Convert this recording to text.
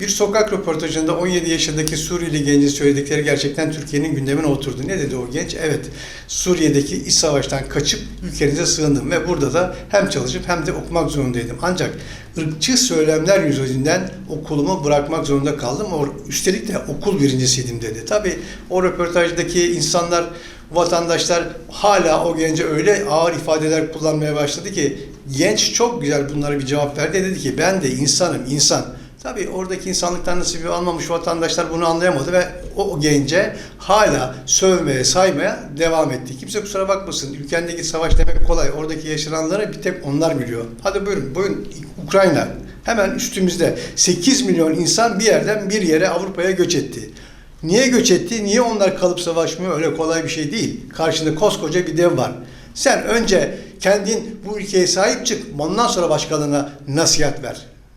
Bir sokak röportajında 17 yaşındaki Suriyeli gencin söyledikleri gerçekten Türkiye'nin gündemine oturdu. Ne dedi o genç? Evet, Suriye'deki iç savaştan kaçıp ülkenize sığındım ve burada da hem çalışıp hem de okumak zorundaydım. Ancak ırkçı söylemler yüzünden okulumu bırakmak zorunda kaldım. Üstelik de okul birincisiydim dedi. Tabii o röportajdaki insanlar, vatandaşlar hala o gence öyle ağır ifadeler kullanmaya başladı ki genç çok güzel bunlara bir cevap verdi. Dedi ki ben de insanım, insan. Tabii oradaki insanlıktan nasibi almamış vatandaşlar bunu anlayamadı ve o, gence hala sövmeye, saymaya devam etti. Kimse kusura bakmasın. Ülkendeki savaş demek kolay. Oradaki yaşananları bir tek onlar biliyor. Hadi buyurun, buyurun Ukrayna. Hemen üstümüzde 8 milyon insan bir yerden bir yere Avrupa'ya göç etti. Niye göç etti? Niye onlar kalıp savaşmıyor? Öyle kolay bir şey değil. Karşında koskoca bir dev var. Sen önce kendin bu ülkeye sahip çık. Ondan sonra başkalarına nasihat ver.